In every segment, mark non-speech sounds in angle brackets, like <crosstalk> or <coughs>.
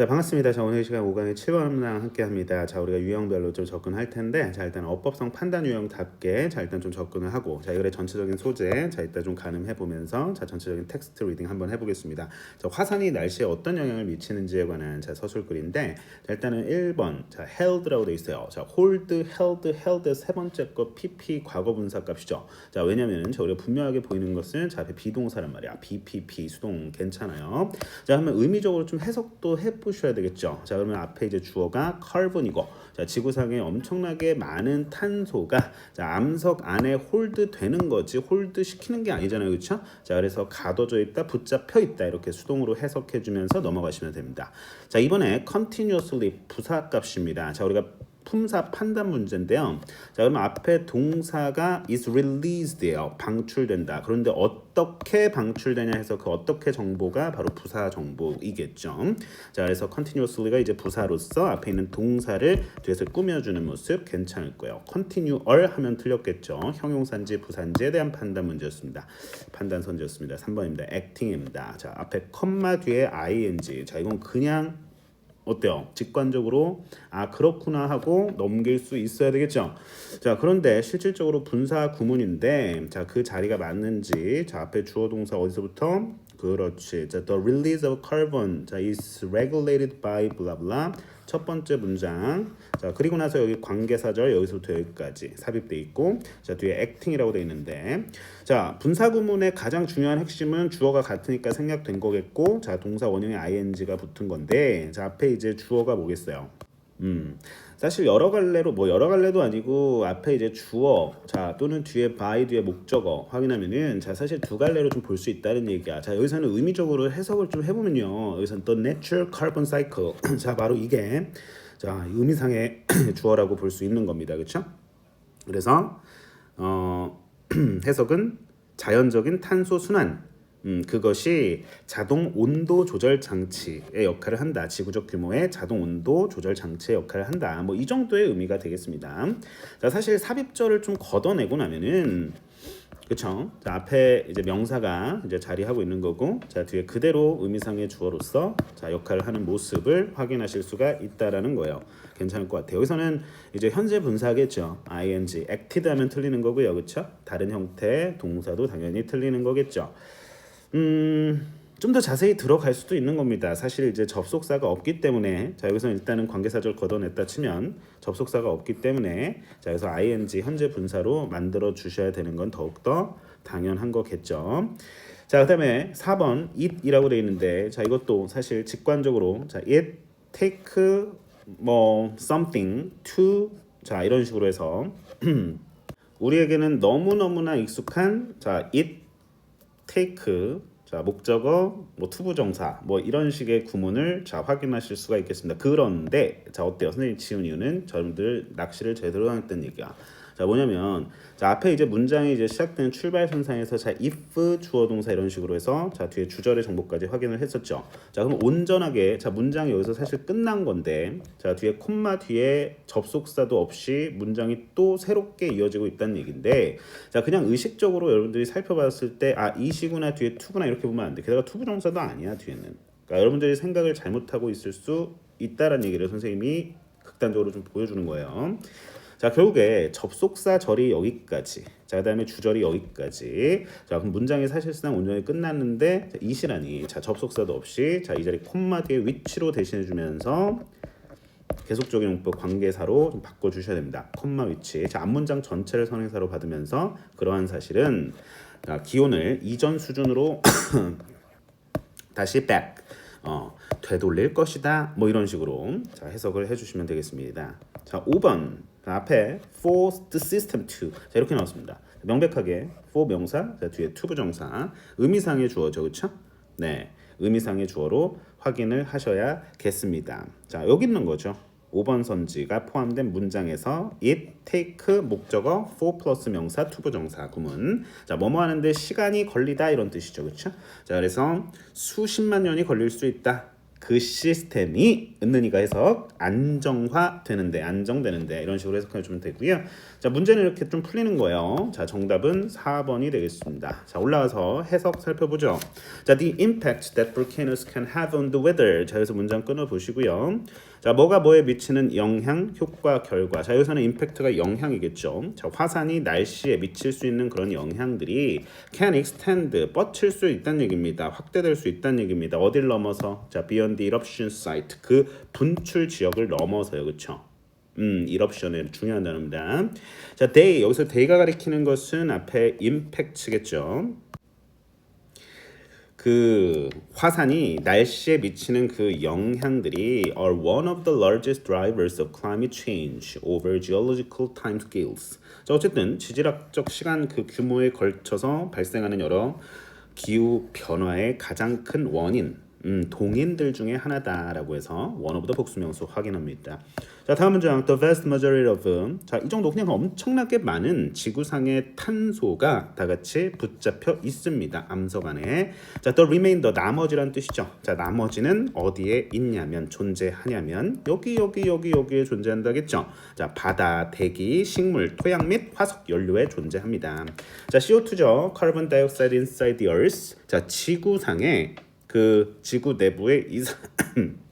자 반갑습니다. 자 오늘 이 시간 5강의 7번 문항 함께 합니다. 자 우리가 유형별로 좀 접근할 텐데 자 일단 어법성 판단 유형답게 자 일단 좀 접근을 하고 자 이거의 전체적인 소재 자 이따 좀 가늠해 보면서 자 전체적인 텍스트 리딩 한번 해보겠습니다. 자 화산이 날씨에 어떤 영향을 미치는지에 관한 자 서술글인데 자 일단은 1번 자 held라고 돼 있어요. 자 hold, held, held 세 번째 거 pp 과거 분사 값이죠. 자 왜냐면은 저 우리가 분명하게 보이는 것은 자 앞에 비동사란 말이야. bpp 수동 괜찮아요. 자 그러면 의미적으로 좀 해석도 해보 셔야 되겠죠. 자 그러면 앞에 이제 주어가 카본이고 자 지구상에 엄청나게 많은 탄소가 자 암석 안에 홀드 되는 거지 홀드 시키는 게 아니잖아요, 그렇죠? 자 그래서 가둬져 있다, 붙잡혀 있다 이렇게 수동으로 해석해 주면서 넘어가시면 됩니다. 자 이번에 continuously 부사 값입니다. 자 우리가 품사 판단 문제인데요. 자, 그러면 앞에 동사가 is released예요. 방출된다. 그런데 어떻게 방출되냐 해서 그 어떻게 정보가 바로 부사 정보이겠죠. 자, 그래서 continuously가 이제 부사로서 앞에 있는 동사를 뒤에서 꾸며주는 모습 괜찮을 거예요. continual 하면 틀렸겠죠. 형용사인지 부사인지에 대한 판단 문제였습니다. 판단 선지였습니다. 3번입니다. acting입니다. 자, 앞에 컴마 뒤에 ing. 자, 이건 그냥 어때요? 직관적으로 아 그렇구나 하고 넘길 수 있어야 되겠죠. 자 그런데 실질적으로 분사 구문인데 자 그 자리가 맞는지 자 앞에 주어 동사 어디서부터 그렇지. 자 the release of carbon 자 is regulated by blah blah 첫 번째 문장. 자 그리고 나서 여기 관계사절 여기서부터 여기까지 삽입돼 있고 자 뒤에 acting이라고 돼 있는데 자 분사 구문의 가장 중요한 핵심은 주어가 같으니까 생략된 거겠고 자 동사 원형에 ing가 붙은 건데 자 앞에 이제 주어가 뭐겠어요? 음 사실 여러 갈래로 뭐 여러 갈래도 아니고 앞에 이제 주어 자 또는 뒤에 by 뒤에 목적어 확인하면은 자 사실 두 갈래로 좀 볼 수 있다는 얘기야. 자 여기서는 의미적으로 해석을 좀 해보면요 여기서는 또 natural carbon cycle <clears throat> 자 바로 이게 자 의미상의 <clears throat> 주어라고 볼 수 있는 겁니다. 그렇죠? 그래서 어 <clears throat> 해석은 자연적인 탄소 순환 음, 그것이 자동 온도 조절 장치의 역할을 한다. 지구적 규모의 자동 온도 조절 장치의 역할을 한다. 뭐 이 정도의 의미가 되겠습니다. 자, 사실 삽입절을 좀 걷어내고 나면은 그쵸? 자, 앞에 이제 명사가 이제 자리하고 있는 거고, 자 뒤에 그대로 의미상의 주어로서 자 역할을 하는 모습을 확인하실 수가 있다라는 거예요. 괜찮을 것 같아요. 여기서는 이제 현재 분사겠죠. ing, acted 하면 틀리는 거고요, 그렇죠? 다른 형태 동사도 당연히 틀리는 거겠죠. 음, 좀 더 자세히 들어갈 수도 있는 겁니다. 사실 이제 접속사가 없기 때문에 자 여기서 일단은 관계사절 걷어냈다 치면 접속사가 없기 때문에 자 여기서 ing 현재 분사로 만들어 주셔야 되는 건 더욱더 당연한 거겠죠. 자 그다음에 4번 it이라고 돼 있는데 자 이것도 사실 직관적으로 자 it take 뭐 something to 자 이런 식으로 해서 <clears throat> 우리에게는 너무 너무나 익숙한 자 it take 자 목적어 뭐 투부정사 뭐 이런 식의 구문을 자 확인하실 수가 있겠습니다. 그런데 자 어때요? 선생님 지운 이유는 여러분들 낚시를 제대로 하겠다는 얘기야. 자 뭐냐면 자 앞에 이제 문장이 이제 시작되는 출발선상에서 자 if 주어 동사 이런 식으로 해서 자 뒤에 주절의 정보까지 확인을 했었죠. 자 그럼 온전하게 자 문장이 여기서 사실 끝난 건데 자 뒤에 콤마 뒤에 접속사도 없이 문장이 또 새롭게 이어지고 있다는 얘기인데 자 그냥 의식적으로 여러분들이 살펴봤을 때 아 이시구나 뒤에 투구나 이렇게 보면 안 돼. 게다가 투부정사도 아니야 뒤에는. 그러니까 여러분들이 생각을 잘못하고 있을 수 있다라는 얘기를 선생님이 극단적으로 좀 보여주는 거예요. 자 결국에 접속사 절이 여기까지 자 그 다음에 주절이 여기까지 자 그럼 문장이 사실상 온전히 끝났는데 자, 이 시란이 자 접속사도 없이 자 이 자리 콤마 뒤에 위치로 대신해 주면서 계속적인 용법 관계사로 좀 바꿔주셔야 됩니다. 콤마 위치. 자, 앞문장 전체를 선행사로 받으면서 그러한 사실은 자, 기온을 이전 수준으로 <coughs> 다시 back 어, 되돌릴 것이다. 뭐 이런 식으로 자, 해석을 해주시면 되겠습니다. 자, 5번 자, 앞에 for the system to 자, 이렇게 나왔습니다. 명백하게 for 명사 자, 뒤에 to 부정사 의미상의 주어죠, 그렇죠? 네, 의미상의 주어로 확인을 하셔야겠습니다. 자, 여기 있는 거죠. 5번 선지가 포함된 문장에서 it, take 목적어, for 플러스 명사, to 부정사 구문. 자, 뭐뭐 하는데 시간이 걸리다 이런 뜻이죠. 그렇죠? 자, 그래서 수십만 년이 걸릴 수 있다. 그 시스템이 은는이가 해석 안정화되는데 안정되는데 이런 식으로 해석해 주면 되고요. 자 문제는 이렇게 좀 풀리는 거예요. 자 정답은 4번이 되겠습니다. 자 올라와서 해석 살펴보죠. 자 the impact that volcanoes can have on the weather. 자 여기서 문장 끊어 보시고요. 자 뭐가 뭐에 미치는 영향, 효과, 결과. 자 여기서는 임팩트가 영향이겠죠. 자 화산이 날씨에 미칠 수 있는 그런 영향들이 can extend 뻗칠 수 있다는 얘기입니다. 확대될 수 있다는 얘기입니다. 어딜 넘어서 자 beyond the eruption site 그 분출 지역을 넘어서요, 그렇죠? 음, eruption의 중요한 단어입니다. 자, day 여기서 day가 가리키는 것은 앞에 impact겠죠. 그 화산이 날씨에 미치는 그 영향들이 are one of the largest drivers of climate change over geological timescales. 자, 어쨌든 지질학적 시간 그 규모에 걸쳐서 발생하는 여러 기후 변화의 가장 큰 원인, 음, 동인들 중에 하나다라고 해서 one of the 복수명수 확인합니다. 자, 다음 문장 the vast majority of 자, 이 정도 그냥 엄청나게 많은 지구상의 탄소가 다 같이 붙잡혀 있습니다. 암석 안에. 자, the remainder 나머지란 뜻이죠. 자, 나머지는 어디에 있냐면 존재하냐면 여기 여기 여기 여기에 존재한다겠죠. 자, 바다, 대기, 식물, 토양 및 화석 연료에 존재합니다. 자, CO2죠. carbon dioxide inside the earth. 자, 지구상에 그 지구 내부의 이산 <clears throat>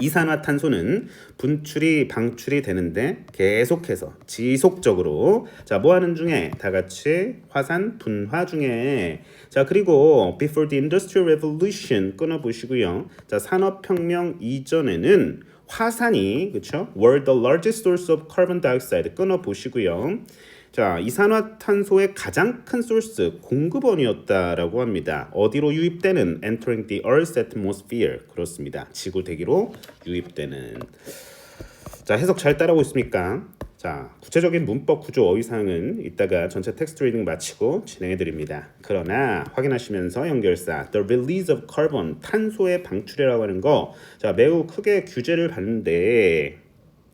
이산화탄소는 분출이 방출이 되는데 계속해서 지속적으로. 자 뭐 하는 중에? 다 같이 화산 분화 중에. 자 그리고 before the industrial revolution 끊어 보시고요. 자 산업혁명 이전에는 화산이 그렇죠 were the largest source of carbon dioxide 끊어 보시고요 자, 이산화탄소의 가장 큰 소스 공급원이었다라고 합니다. 어디로 유입되는 entering the Earth's atmosphere 그렇습니다. 지구 대기로 유입되는. 자, 해석 잘 따라오고 있습니까? 자, 구체적인 문법 구조 어휘 사항은 이따가 전체 텍스트 리딩 마치고 진행해 드립니다. 그러나 확인하시면서 연결사 the release of carbon 탄소의 방출이라고 하는 거 자, 매우 크게 규제를 받는데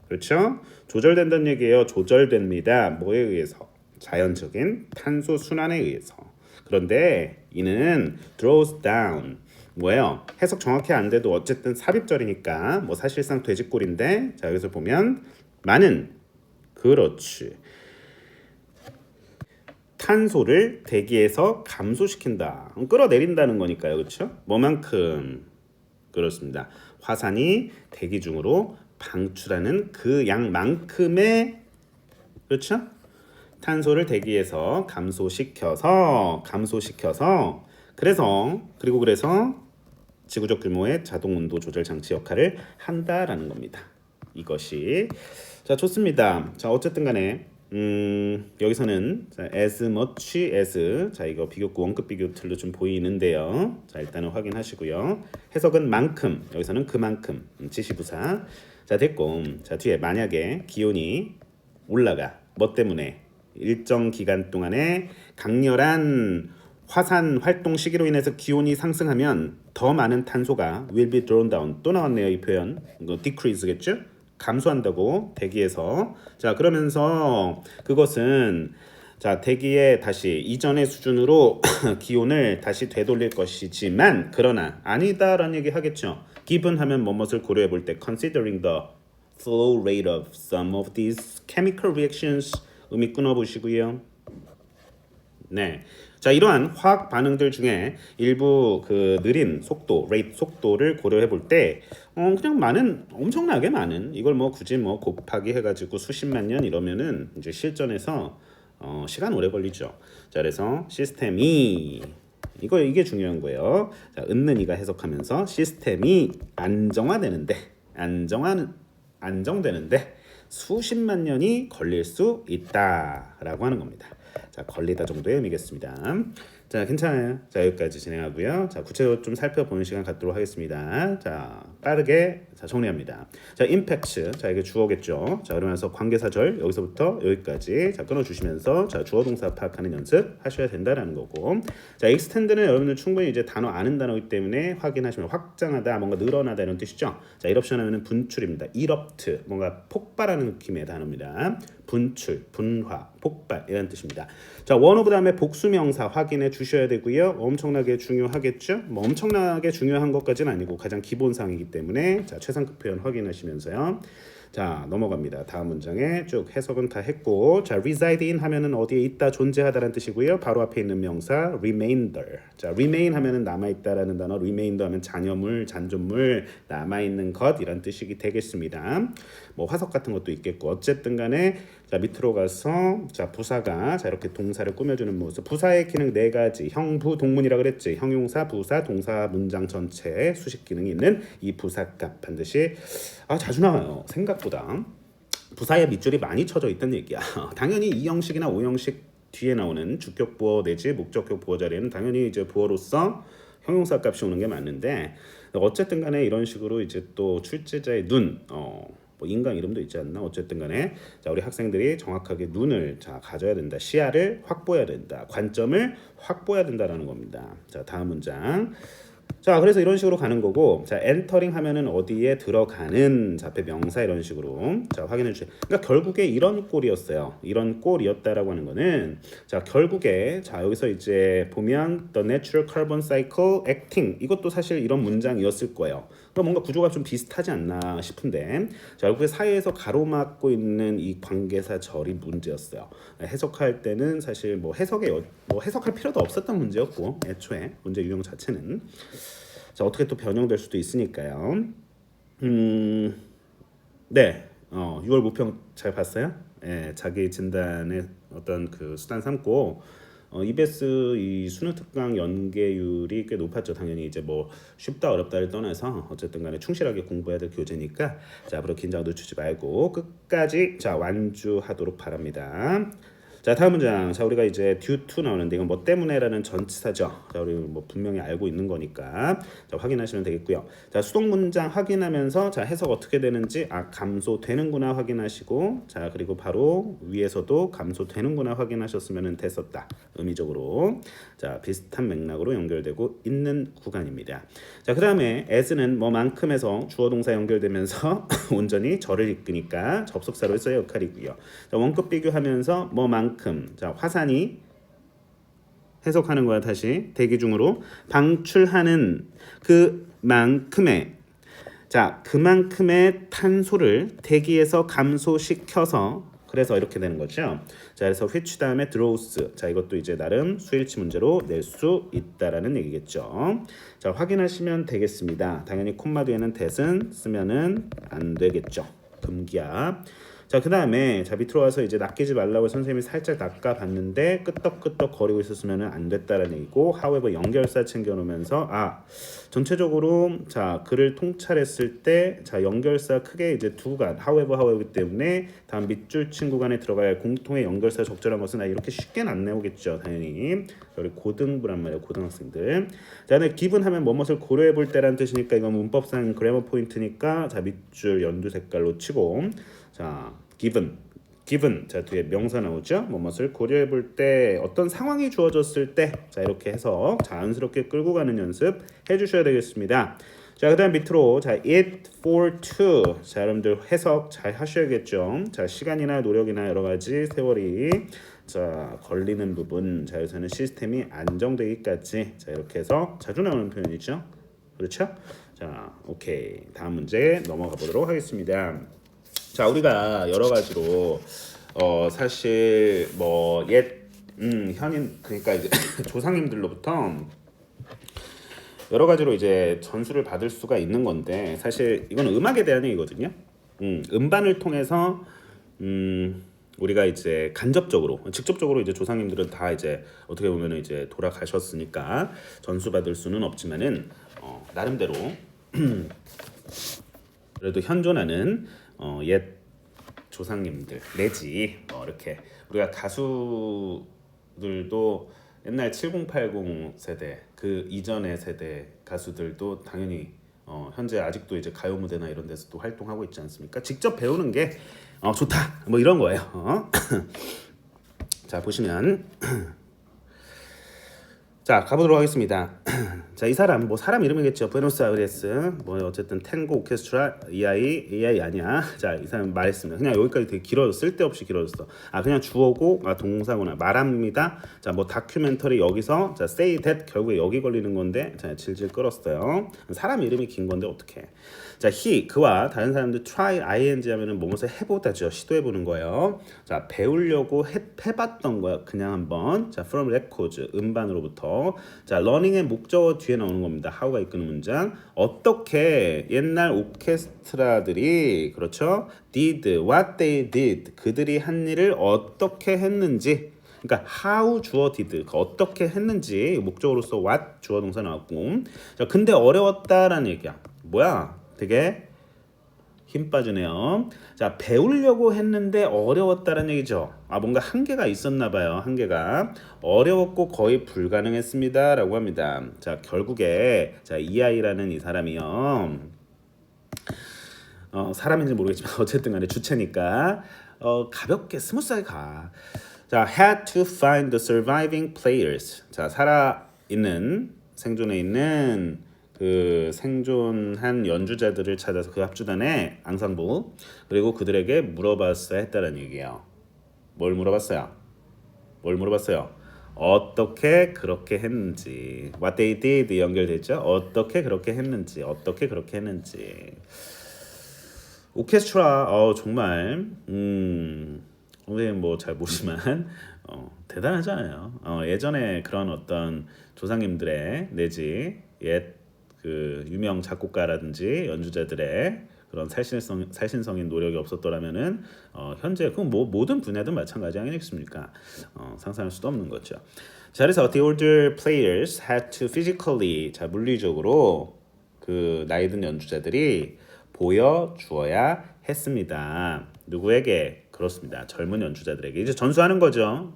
그렇죠? 조절된다는 얘기예요. 조절됩니다. 뭐에 의해서? 자연적인 탄소 순환에 의해서. 그런데 이는 draws down 뭐예요? 해석 정확히 안 돼도 어쨌든 삽입절이니까 뭐 사실상 돼지꼴인데 자 여기서 보면 많은 그렇지 탄소를 대기에서 감소시킨다 끌어내린다는 거니까요 그렇죠? 뭐만큼 그렇습니다 화산이 대기 중으로 방출하는 그 양만큼의 그렇죠? 탄소를 대기에서 감소시켜서 감소시켜서 그래서 그리고 그래서 지구적 규모의 자동 온도 조절 장치 역할을 한다라는 겁니다. 이것이 자 좋습니다. 자 어쨌든 간에 음, 여기서는 자, as much as 자 이거 비교구 원급 비교 틀로 좀 보이는데요. 자 일단은 확인하시고요. 해석은 만큼 여기서는 그만큼 음, 지시부사 자 됐고. 자 뒤에 만약에 기온이 올라가 뭐 때문에? 일정 기간 동안에 강렬한 화산 활동 시기로 인해서 기온이 상승하면 더 많은 탄소가 will be drawn down. 또 나왔네요 이 표현. 이거 decrease겠죠? 감소한다고 대기에서. 자 그러면서 그것은 자 대기에 다시 이전의 수준으로 <coughs> 기온을 다시 되돌릴 것이지만 그러나 아니다라는 얘기 하겠죠 given 하면 뭐뭇을 고려해 볼 때 considering the flow rate of some of these chemical reactions 의미 끊어 보시고요 네. 자, 이러한 화학 반응들 중에 일부 그 느린 속도, 레이트 속도를 고려해 볼 때, 어, 그냥 많은, 엄청나게 많은, 이걸 뭐 굳이 뭐 곱하기 해가지고 수십만 년 이러면은 이제 실전에서 어, 시간 오래 걸리죠. 자, 그래서 시스템이, 이거, 이게 중요한 거예요. 자, 은는이가 해석하면서 시스템이 안정화되는데, 안정화는, 안정되는데, 수십만 년이 걸릴 수 있다라고 하는 겁니다. 자, 걸리다 정도의 의미겠습니다. 자, 괜찮아요. 자, 여기까지 진행하고요. 자, 구체적으로 좀 살펴보는 시간 갖도록 하겠습니다. 자, 빠르게 자, 정리합니다. 자, 임팩트. 자, 이게 주어겠죠. 자, 그러면서 관계사절 여기서부터 여기까지 자, 끊어 주시면서 자, 주어 동사 파악하는 연습 하셔야 된다라는 거고. 자, extend는 여러분들 충분히 이제 단어 아는 단어이기 때문에 확인하시면 확장하다, 뭔가 늘어나다 이런 뜻이죠. 자, eruption 하면은 분출입니다. erupt 뭔가 폭발하는 느낌의 단어입니다. 분출, 분화, 폭발 이런 뜻입니다. 자, 원어브 다음에 복수명사 확인해 주셔야 되고요. 엄청나게 중요하겠죠? 뭐 엄청나게 중요한 것까지는 아니고 가장 기본상이기 때문에 자, 최상급 표현 확인하시면서요. 자 넘어갑니다. 다음 문장에 쭉 해석은 다 했고 자 reside in 하면은 어디에 있다 존재하다라는 뜻이고요. 바로 앞에 있는 명사 remainder. 자 remain 하면은 남아 있다라는 단어 remainder 하면 잔여물, 잔존물, 남아 있는 것 이런 뜻이 되겠습니다. 뭐 화석 같은 것도 있겠고 어쨌든 간에 자 밑으로 가서 자 부사가 자 이렇게 동사를 꾸며주는 모습. 부사의 기능 네 가지. 형부 동문이라 그랬지. 형용사, 부사, 동사 문장 전체에 수식 기능이 있는 이 부사값 반드시 아 자주 나와요. 생각보다 부사에 밑줄이 많이 쳐져 있다는 얘기야. <laughs> 당연히 이 형식이나 오 형식 뒤에 나오는 주격 부어 내지 목적격 부어 자리에는 당연히 이제 부어로서 형용사 값이 오는 게 맞는데 어쨌든 간에 이런 식으로 이제 또 출제자의 눈 어. 뭐 인간 이름도 있지 않나? 어쨌든 간에. 자 우리 학생들이 정확하게 눈을 자 가져야 된다. 시야를 확보해야 된다. 관점을 확보해야 된다라는 겁니다. 자 다음 문장. 자 그래서 이런 식으로 가는 거고. 자 엔터링 하면은 어디에 들어가는 자 앞에 명사 이런 식으로. 자 확인해 주세요. 그러니까 결국에 이런 꼴이었어요. 이런 꼴이었다라고 하는 거는 자 결국에 자 여기서 이제 보면 the natural carbon cycle acting. 이것도 사실 이런 문장이었을 거예요 그러니까 뭔가 구조가 좀 비슷하지 않나 싶은데 자 결국에 사이에서 가로막고 있는 이 관계사 절이 문제였어요 해석할 때는 사실 뭐 해석에 여- 뭐 해석할 필요도 없었던 문제였고 애초에 문제 유형 자체는 자 어떻게 또 변형될 수도 있으니까요. 음, 네, 어, 6월 모평 잘 봤어요? 예, 자기 진단의 어떤 그 수단 삼고 어, EBS 이 수능 특강 연계율이 꽤 높았죠. 당연히 이제 뭐 쉽다 어렵다를 떠나서 어쨌든 간에 충실하게 공부해야 될 교재니까 자 앞으로 긴장 늦추지 말고 끝까지 자 완주하도록 바랍니다. 자 다음 문장. 자 우리가 이제 due to 나오는데 이건 뭐 때문에라는 전치사죠. 자 우리 뭐 분명히 알고 있는 거니까. 자 확인하시면 되겠고요. 자 수동 문장 확인하면서 자 해석 어떻게 되는지 아 감소되는구나 확인하시고 자 그리고 바로 위에서도 감소되는구나 확인하셨으면 됐었다. 의미적으로. 자 비슷한 맥락으로 연결되고 있는 구간입니다. 자 그 다음에 as는 뭐만큼에서 주어 동사 연결되면서 <laughs> 온전히 절을 이끄니까 접속사로서의 역할이고요. 자 원급 비교하면서 뭐만 큼 자 화산이 해석하는 거야 다시 대기 중으로 방출하는 그 만큼의 자 그만큼의 탄소를 대기에서 감소시켜서 그래서 이렇게 되는 거죠. 자 그래서 which 다음에 draws 자 이것도 이제 나름 수일치 문제로 낼 수 있다라는 얘기겠죠. 자 확인하시면 되겠습니다. 당연히 콤마 뒤에는 that은 쓰면은 안 되겠죠. 금기야. 자, 그 다음에 자 밑으로 와서 이제 낚이지 말라고 선생님이 살짝 낚아봤는데 끄떡끄떡 거리고 있었으면 안 됐다라는 얘기고 however 연결사 챙겨놓으면서 아 전체적으로 자 글을 통찰했을 때 자 연결사 크게 이제 두 구간 however however 때문에 다음 밑줄 친 구 간에 들어가야 할 공통의 연결사 적절한 것은 아 이렇게 쉽게는 안 나오겠죠 당연히. 우리 고등부란 말이에요 고등학생들. 자 근데 기분 하면 뭐뭇을 고려해 볼 때라는 뜻이니까 이건 문법상 그래머 포인트니까 자 밑줄 연두 색깔로 치고 자, given, given 자 뒤에 명사 나오죠. 뭐뭇을 고려해 볼 때 어떤 상황이 주어졌을 때 자 이렇게 해서 자연스럽게 끌고 가는 연습 해주셔야 되겠습니다. 자 그 다음 밑으로 자 it for to 자 여러분들 해석 잘 하셔야겠죠. 자 시간이나 노력이나 여러 가지 세월이 자 걸리는 부분 자 여기서는 시스템이 안정되기까지 자 이렇게 해서 자주 나오는 표현이죠. 그렇죠? 자 오케이 다음 문제 넘어가 보도록 하겠습니다. 자 우리가 여러 가지로 어 사실 뭐옛 음, 현인 그러니까 이제 <laughs> 조상님들로부터 여러 가지로 이제 전수를 받을 수가 있는 건데 사실 이건 음악에 대한 얘기거든요. 음, 음반을 통해서 음, 우리가 이제 간접적으로 직접적으로 이제 조상님들은 다 이제 어떻게 보면 이제 돌아가셨으니까 전수 받을 수는 없지만은 어, 나름대로 <clears throat> 그래도 현존하는 어, 옛 조상님들 내지 뭐 이렇게 우리가 가수들도 옛날 7080 세대 그 이전의 세대 가수들도 당연히 어, 현재 아직도 이제 가요 무대나 이런 데서도 활동하고 있지 않습니까? 직접 배우는 게 어, 좋다 뭐 이런 거예요. 어? <clears throat> 자 보시면 <clears throat> 자 가보도록 하겠습니다. <clears throat> 자, 이 사람 뭐 사람 이름이겠죠. 부에노스아이레스. 뭐 어쨌든 탱고 오케스트라 EI EI 아니야. <laughs> 자, 이 사람 말했습니다. 그냥 여기까지 되게 길어졌어. 쓸데없이 길어졌어. 아, 그냥 주어고 아 동사구나. 말합니다. 자, 뭐 다큐멘터리 여기서 자, say that 결국에 여기 걸리는 건데 자, 질질 끌었어요. 사람 이름이 긴 건데 어떻게? 자, he 그와 다른 사람들 try ing 하면은 뭐뭐서 해보다죠. 시도해 보는 거예요. 자, 배우려고 해, 해봤던 거야. 그냥 한번. 자, from records 음반으로부터. 자, learning의 목적어 뒤에 나오는 겁니다. how가 이끄는 문장. 어떻게 옛날 오케스트라들이 그렇죠? did what they did 그들이 한 일을 어떻게 했는지. 그러니까 how 주어 did 그 어떻게 했는지 목적으로서 what 주어 동사 나왔고 자 근데 어려웠다라는 얘기야 뭐야 되게 힘 빠지네요. 자, 배우려고 했는데 어려웠다는 얘기죠. 아, 뭔가 한계가 있었나 봐요. 한계가 어려웠고 거의 불가능했습니다 라고 합니다. 자, 결국에 자, 이 아이라는 이 사람이요. 어, 사람인지 모르겠지만 <laughs> 어쨌든 간에 주체니까 어, 가볍게 스무스하게 가. 자, had to find the surviving players. 자, 살아 있는 생존해 있는 그 생존한 연주자들을 찾아서 그 합주단의 앙상블 그리고 그들에게 물어봤어야 했다는 얘기예요. 뭘 물어봤어요? 뭘 물어봤어요? 어떻게 그렇게 했는지 what they did 연결됐죠? 어떻게 그렇게 했는지 어떻게 그렇게 했는지 오케스트라 어 정말 음 선생님 뭐 잘 모르지만 어, 대단하잖아요. 어, 예전에 그런 어떤 조상님들의 내지 옛 그 유명 작곡가라든지 연주자들의 그런 살신성 살신성인 노력이 없었더라면은 어, 현재 그 뭐 모든 분야든 마찬가지 아니겠습니까? 어, 상상할 수도 없는 거죠. 자 그래서 the older players had to physically 자 물리적으로 그 나이 든 연주자들이 보여 주어야 했습니다. 누구에게 그렇습니다. 젊은 연주자들에게 이제 전수하는 거죠.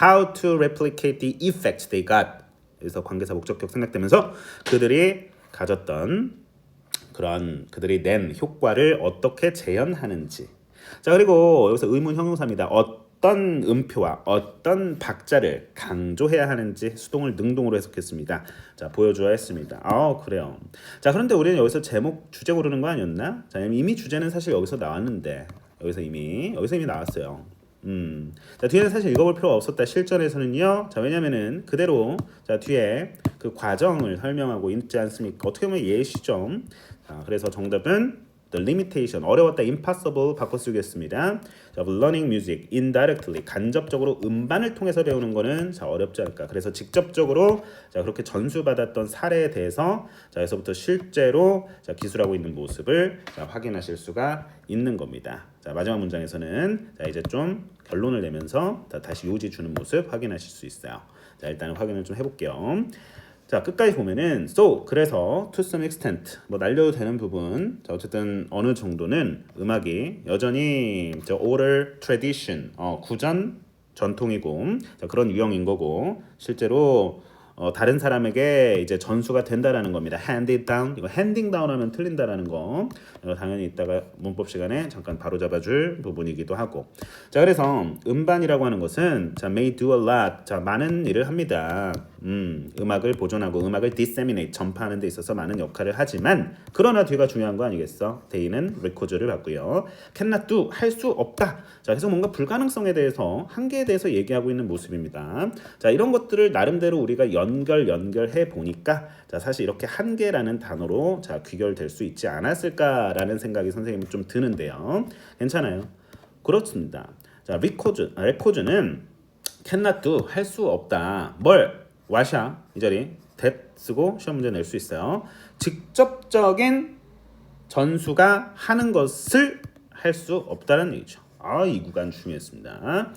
How to replicate the effect they got. 그래서 관계사 목적격 생략되면서 그들이 가졌던 그런 그들이 낸 효과를 어떻게 재현하는지. 자 그리고 여기서 의문 형용사입니다. 어떤 음표와 어떤 박자를 강조해야 하는지 수동을 능동으로 해석했습니다. 자 보여주어야 했습니다. 아 그래요. 자 그런데 우리는 여기서 제목 주제 고르는 거 아니었나? 자 이미 주제는 사실 여기서 나왔는데 여기서 이미 여기서 이미 나왔어요. 음. 자, 뒤에는 사실 읽어볼 필요가 없었다. 실전에서는요. 자, 왜냐면은 그대로 자, 뒤에 그 과정을 설명하고 있지 않습니까? 어떻게 보면 예시점. 자, 그래서 정답은 the limitation 어려웠다 impossible 바꿔 쓰겠습니다. 자, learning music indirectly 간접적으로 음반을 통해서 배우는 거는 자, 어렵지 않을까. 그래서 직접적으로 자, 그렇게 전수받았던 사례에 대해서 자, 여기서부터 실제로 자, 기술하고 있는 모습을 자, 확인하실 수가 있는 겁니다. 자, 마지막 문장에서는 자, 이제 좀 결론을 내면서 자, 다시 요지 주는 모습 확인하실 수 있어요. 자, 일단은 확인을 좀 해볼게요. 자 끝까지 보면은 so 그래서 to some extent 뭐 날려도 되는 부분 자 어쨌든 어느 정도는 음악이 여전히 저 oral tradition 어 구전 전통이고 자, 그런 유형인 거고 실제로 어, 다른 사람에게 이제 전수가 된다라는 겁니다. handed down 이거 handing down 하면 틀린다라는 거 이거 당연히 이따가 문법 시간에 잠깐 바로 잡아줄 부분이기도 하고 자 그래서 음반이라고 하는 것은 자 may do a lot 자 많은 일을 합니다. 음 음악을 보존하고 음악을 disseminate 전파하는 데 있어서 많은 역할을 하지만 그러나 뒤가 중요한 거 아니겠어? 데이는 레코드를 받고요. cannot do 할 수 없다. 자 계속 뭔가 불가능성에 대해서 한계에 대해서 얘기하고 있는 모습입니다. 자 이런 것들을 나름대로 우리가 연결 연결해 보니까 자 사실 이렇게 한계라는 단어로 자 귀결될 수 있지 않았을까라는 생각이 선생님 좀 드는데요. 괜찮아요. 그렇습니다. 자 리코즈 아, 레코즈는 cannot do 할 수 없다. 뭘 와샤 이 자리 that 쓰고 시험 문제 낼 수 있어요. 직접적인 전수가 하는 것을 할 수 없다는 얘기죠. 아, 이 구간 중요했습니다.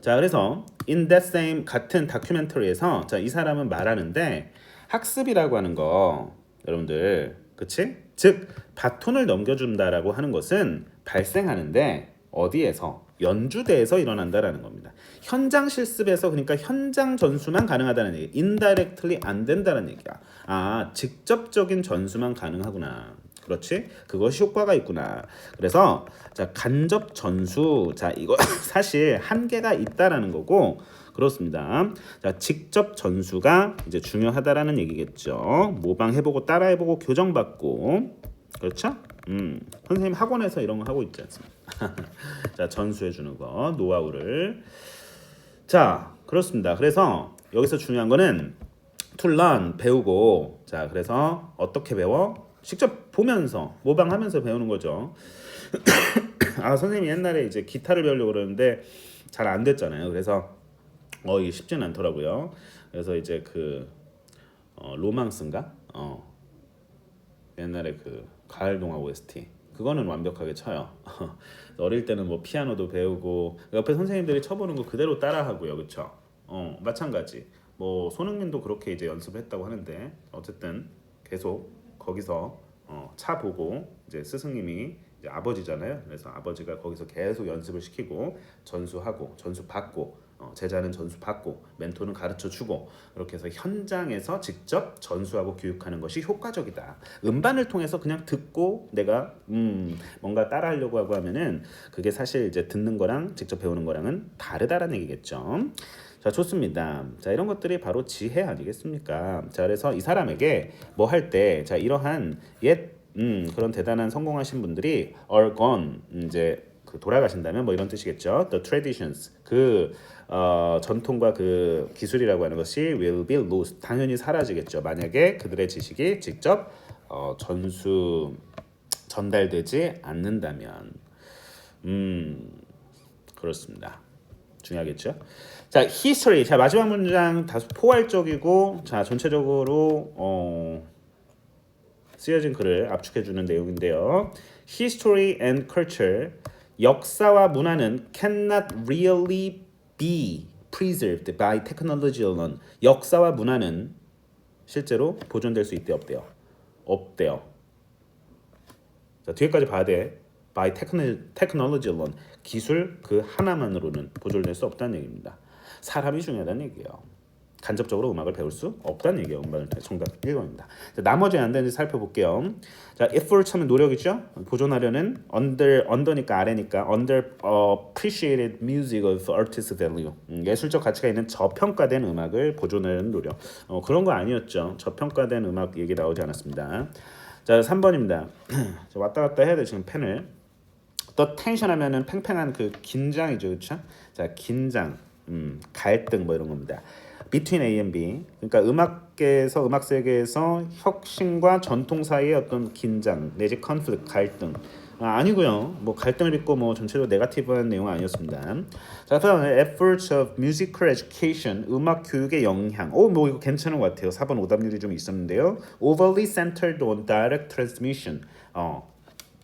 자, 그래서 in that same 같은 다큐멘터리에서 자, 이 사람은 말하는데 학습이라고 하는 거 여러분들 그치? 즉 바톤을 넘겨준다라고 하는 것은 발생하는데 어디에서 연주대에서 일어난다라는 겁니다. 현장 실습에서 그러니까 현장 전수만 가능하다는 얘기. indirectly 안 된다는 얘기야. 아 직접적인 전수만 가능하구나. 그렇지? 그것이 효과가 있구나. 그래서 자 간접 전수 자 이거 <coughs> 사실 한계가 있다라는 거고 그렇습니다. 자, 직접 전수가 이제 중요하다라는 얘기겠죠. 모방해보고 따라해보고 교정받고 그렇죠? 음, 선생님 학원에서 이런 거 하고 있지 않습니까? <laughs> 자, 전수해 주는 거 노하우를 자, 그렇습니다. 그래서 여기서 중요한 거는 learn 배우고 자, 그래서 어떻게 배워? 직접 보면서 모방하면서 배우는 거죠. <coughs> 아, 선생님이 옛날에 이제 기타를 배우려고 그러는데 잘 안 됐잖아요. 그래서 어, 이게 쉽지는 않더라고요. 그래서 이제 그 어, 로망스인가? 어. 옛날에 그 가을 동화 OST 그거는 완벽하게 쳐요. <laughs> 어릴 때는 뭐 피아노도 배우고 옆에 선생님들이 쳐보는 거 그대로 따라하고요, 그렇죠? 어 마찬가지. 뭐 손흥민도 그렇게 이제 연습했다고 하는데 어쨌든 계속 거기서 어, 차 보고 이제 스승님이 이제 아버지잖아요. 그래서 아버지가 거기서 계속 연습을 시키고 전수하고 전수 받고 어, 제자는 전수 받고 멘토는 가르쳐 주고 이렇게 해서 현장에서 직접 전수하고 교육하는 것이 효과적이다. 음반을 통해서 그냥 듣고 내가 음 뭔가 따라하려고 하고 하면은 그게 사실 이제 듣는 거랑 직접 배우는 거랑은 다르다라는 얘기겠죠. 자 좋습니다. 자 이런 것들이 바로 지혜 아니겠습니까? 자 그래서 이 사람에게 뭐 할 때 자 이러한 옛 음, 그런 대단한 성공하신 분들이 are gone 이제 그 돌아가신다면 뭐 이런 뜻이겠죠. The traditions 그 어, 전통과 그 기술이라고 하는 것이 will be lost 당연히 사라지겠죠. 만약에 그들의 지식이 직접 어, 전수 전달되지 않는다면 음 그렇습니다. 중요하겠죠. 자, history. 자, 마지막 문장 다소 포괄적이고 자, 전체적으로 어 쓰여진 글을 압축해 주는 내용인데요. History and culture 역사와 문화는 cannot really be preserved by technology alone. 역사와 문화는 실제로 보존될 수 있대 없대요. 없대요. 자, 뒤에까지 봐야 돼. by techno- technology alone. 기술 그 하나만으로는 보존될 수 없다는 얘기입니다. 사람이 중요하다는 얘기예요. 간접적으로 음악을 배울 수 없다는 얘기예요. 음반을 통해 정답 1번입니다. 자, 나머지 안 되는지 살펴볼게요. 자, effort 하면 노력이죠. 보존하려는 under under니까 아래니까 under appreciated music of artist value. 음, 예술적 가치가 있는 저평가된 음악을 보존하려는 노력. 어, 그런 거 아니었죠. 저평가된 음악 얘기 나오지 않았습니다. 자, 3번입니다. <clears throat> 왔다 갔다 해야 돼 지금 펜을. 또 텐션 하면은 팽팽한 그 긴장이죠, 그렇죠? 자, 긴장, 음, 갈등 뭐 이런 겁니다. Between A and B. 그러니까 음악계에서 음악 세계에서 혁신과 전통 사이의 어떤 긴장 내지 컨플릭 갈등. 아, 아니고요. 뭐 갈등을 빚고 뭐 전체적으로 네가티브한 내용은 아니었습니다. 자, 다음에 efforts of musical education 음악 교육의 영향. 오, 뭐 이거 괜찮은 것 같아요. 4번 오답률이 좀 있었는데요. overly centered on direct transmission. 어,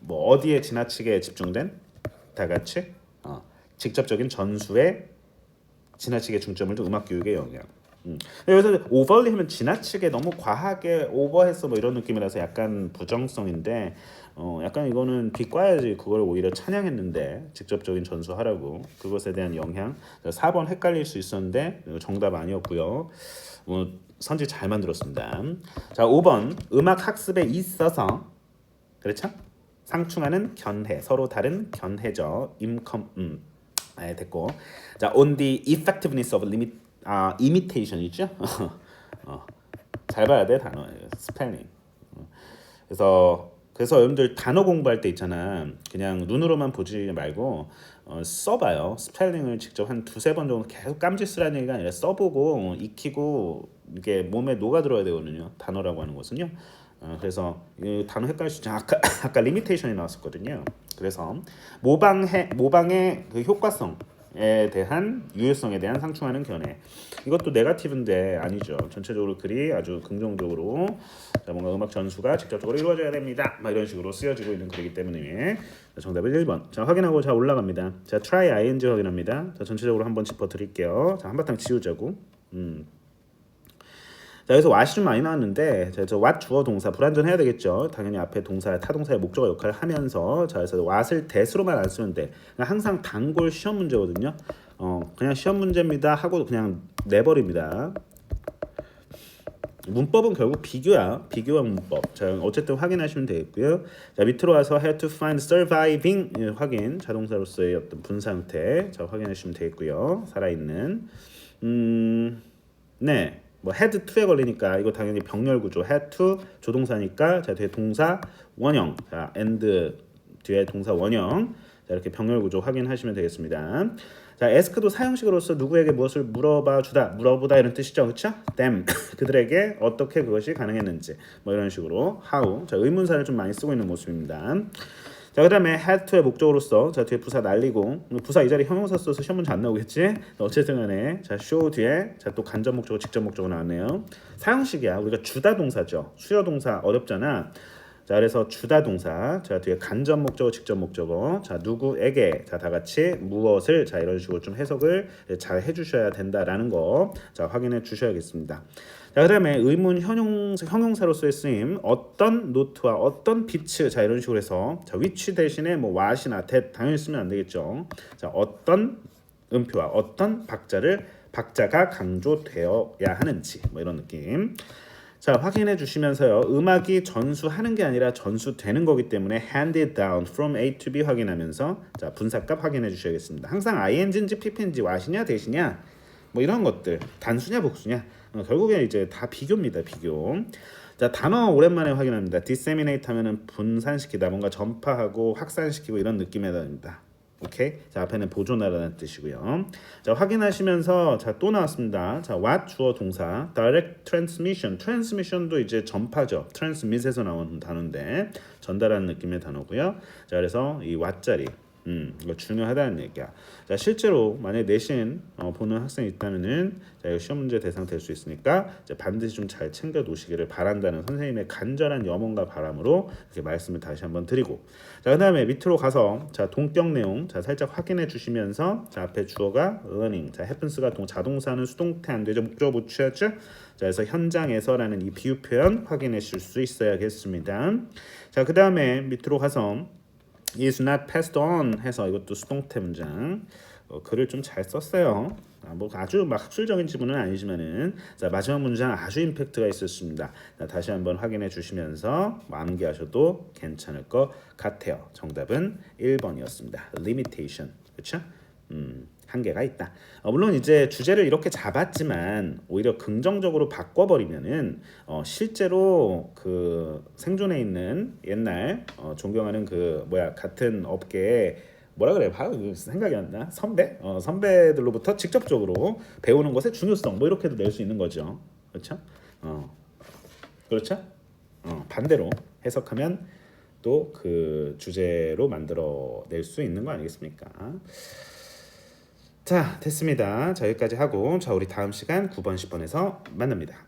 뭐 어디에 지나치게 집중된 다 같이 어, 직접적인 전수에 지나치게 중점을 둔 음악 교육의 영향. 음. 여기서 오버리 하면 지나치게 너무 과하게 오버했어 뭐 이런 느낌이라서 약간 부정성인데 어 약간 이거는 비과야지 그걸 오히려 찬양했는데 직접적인 전수하라고 그것에 대한 영향. 4번 헷갈릴 수 있었는데 정답 아니었고요. 뭐 선지 잘 만들었습니다. 자 5번. 음악 학습에 있어서. 그렇죠? 상충하는 견해 서로 다른 견해죠. 임컴 음 네, 됐고. 자 on the effectiveness of limit 아 imitation이죠? <laughs> 어, 잘 봐야 돼 단어. 스펠링 어, 그래서 그래서 여러분들 단어 공부할 때 있잖아 그냥 눈으로만 보지 말고 어, 써봐요. 스펠링을 직접 한 두세 번 정도 계속 깜지 쓰라는 얘기가 아니라 써보고 익히고 이게 몸에 녹아 들어야 되거든요. 단어라고 하는 것은요 어, 그래서 이 단어 있죠. 아까 <laughs> 아까 리미테이션이 나왔었거든요. 그래서 모방해 모방의 그 효과성에 대한 유효성에 대한 상충하는 견해. 이것도 네가티브인데 아니죠. 전체적으로 글이 아주 긍정적으로 자, 뭔가 음악 전수가 직접적으로 이루어져야 됩니다. 막 이런 식으로 쓰여지고 있는 글이기 때문에 자, 정답은 1번. 자 확인하고 자 올라갑니다. 자 try ing 확인합니다. 자 전체적으로 한번 짚어 드릴게요. 자 한바탕 지우자고. 음. 자 여기서 what이 좀 많이 나왔는데 자, 저 what 주어 동사 불완전 해야 되겠죠. 당연히 앞에 동사 타동사의 목적어 역할을 하면서 자 그래서 what을 대수로만 안. 그러니까 항상 단골 시험 문제거든요. 어 그냥 시험 문제입니다 하고 그냥 내버립니다. 문법은 결국 비교야. 비교와 문법. 자, 어쨌든 확인하시면 되겠고요. 자, 밑으로 와서 had to find surviving 예, 확인. 자동사로서의 어떤 분 상태. 자, 확인하시면 되겠고요. 살아있는. 음, 네. 뭐 head to에 걸리니까 이거 당연히 병렬 구조. head to 조동사니까 자 뒤에 동사 원형. 자 and 뒤에 동사 원형. 자 이렇게 병렬 구조 확인하시면 되겠습니다. 자 ask도 사형식으로서 누구에게 무엇을 물어봐 주다 물어보다 이런 뜻이죠. 그렇죠? them. <laughs> 그들에게 어떻게 그것이 가능했는지 뭐 이런 식으로. how. 자 의문사를 좀 많이 쓰고 있는 모습입니다. 자 그 다음에 had to의 목적으로서 자 뒤에 부사 날리고 부사 이 자리 형용사 써서 시험 문제 안 나오겠지? 어쨌든 간에 자 show 뒤에 자 또 간접 목적어 직접 목적어 나왔네요. 사형식이야. 우리가 주다 동사죠. 수요 동사 어렵잖아. 자 그래서 주다 동사 자 뒤에 간접 목적어 직접 목적어 자 누구에게 자 다 같이 무엇을 자 이런 식으로 좀 해석을 잘 해주셔야 된다라는 거 자 확인해 주셔야겠습니다. 자 그다음에 의문 형용 형용사로서의 쓰임 어떤 노트와 어떤 빛을 자 이런 식으로 해서 자 which 대신에 뭐 what이나 that 당연히 쓰면 안 되겠죠. 자 어떤 음표와 어떤 박자를 박자가 강조되어야 하는지 뭐 이런 느낌. 자 확인해 주시면서요 음악이 전수하는 게 아니라 전수되는 거기 때문에 handed down from A to B 확인하면서 자 분사값 확인해 주셔야겠습니다 항상 ing인지 pp인지 와시냐 대시냐 뭐 이런 것들 단수냐 복수냐 어, 결국엔 이제 다 비교입니다 비교 자 단어 오랜만에 확인합니다 disseminate 하면은 분산시키다 뭔가 전파하고 확산시키고 이런 느낌에 답니다 오케이. 자 앞에는 보존하라는 뜻이고요. 자 확인하시면서 자 또 나왔습니다. 자 what 주어 동사 direct transmission transmission도 이제 전파죠. transmit에서 나오는 단어인데 전달하는 느낌의 단어고요. 자 그래서 이 what 자리 음, 이거 중요하다는 얘기야. 자, 실제로 만약 내신 어, 보는 학생이 있다면은 자, 이거 시험 문제 대상 될 수 있으니까 이제 반드시 좀 잘 챙겨 놓으시기를 바란다는 선생님의 간절한 염원과 바람으로 이렇게 말씀을 다시 한번 드리고 자, 그다음에 밑으로 가서 자, 동격 내용 자, 살짝 확인해 주시면서 자, 앞에 주어가 learning. 자, happens가 동 자동사는 수동태 안 되죠. 목적어 못 취했죠? 자, 그래서 현장에서라는 이 비유 표현 확인해 주실 수 있어야겠습니다. 자, 그다음에 밑으로 가서 is not passed on 해서 이것도 수동태 문장 어, 글을 좀 잘 썼어요. 아, 뭐 아주 막 학술적인 지문은 아니지만은 자 마지막 문장 아주 임팩트가 있었습니다. 자, 다시 한번 확인해 주시면서 뭐 암기하셔도 괜찮을 것 같아요. 정답은 1번이었습니다. limitation 그렇죠? 음, 한계가 있다. 어, 물론 이제 주제를 이렇게 잡았지만 오히려 긍정적으로 바꿔버리면은 어, 실제로 그 생존해 있는 옛날 어, 존경하는 그 뭐야 같은 업계에 뭐라 그래? 봐 생각이 안 나. 선배? 어, 선배들로부터 직접적으로 배우는 것의 중요성 뭐 이렇게도 낼 수 있는 거죠. 그렇죠? 어. 그렇죠? 어, 반대로 해석하면 또 그 주제로 만들어 낼 수 있는 거 아니겠습니까? 자, 됐습니다. 자, 여기까지 하고 자, 우리 다음 시간 9번 10번에서 만납니다.